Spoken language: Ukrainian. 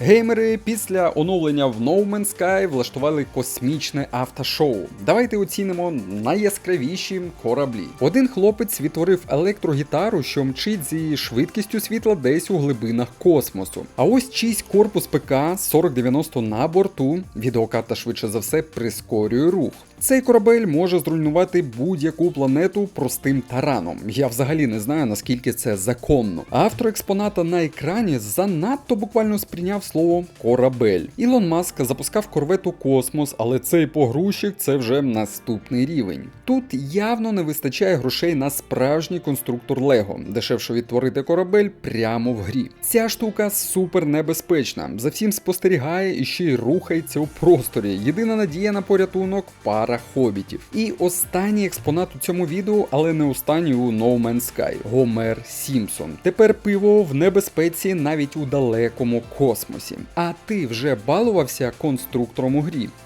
Геймери після оновлення в No Man's Sky влаштували космічне автошоу. Давайте оцінимо найяскравіші кораблі. Один хлопець відтворив електрогітару, що мчить зі швидкістю світла десь у глибинах космосу. А ось чийсь корпус ПК 4090 на борту. Відеокарта швидше за все прискорює рух. Цей корабель може зруйнувати будь-яку планету простим тараном. Я взагалі не знаю наскільки це законно. Автор експоната на екрані занадто буквально сприйняв слово корабель. Ілон Маск запускав корвет у космос, але цей погрузчик це вже наступний рівень. Тут явно не вистачає грошей на справжній конструктор Лего, дешевше відтворити корабель прямо в грі. Ця штука супер небезпечна. За всім спостерігає і ще й рухається у просторі. Єдина надія на порятунок пара хобітів. І останній експонат у цьому відео, але не останній у No Man's Sky – Гомер Сімпсон. Тепер пиво в небезпеці навіть у далекому космосі. А ти вже балувався конструктором у грі?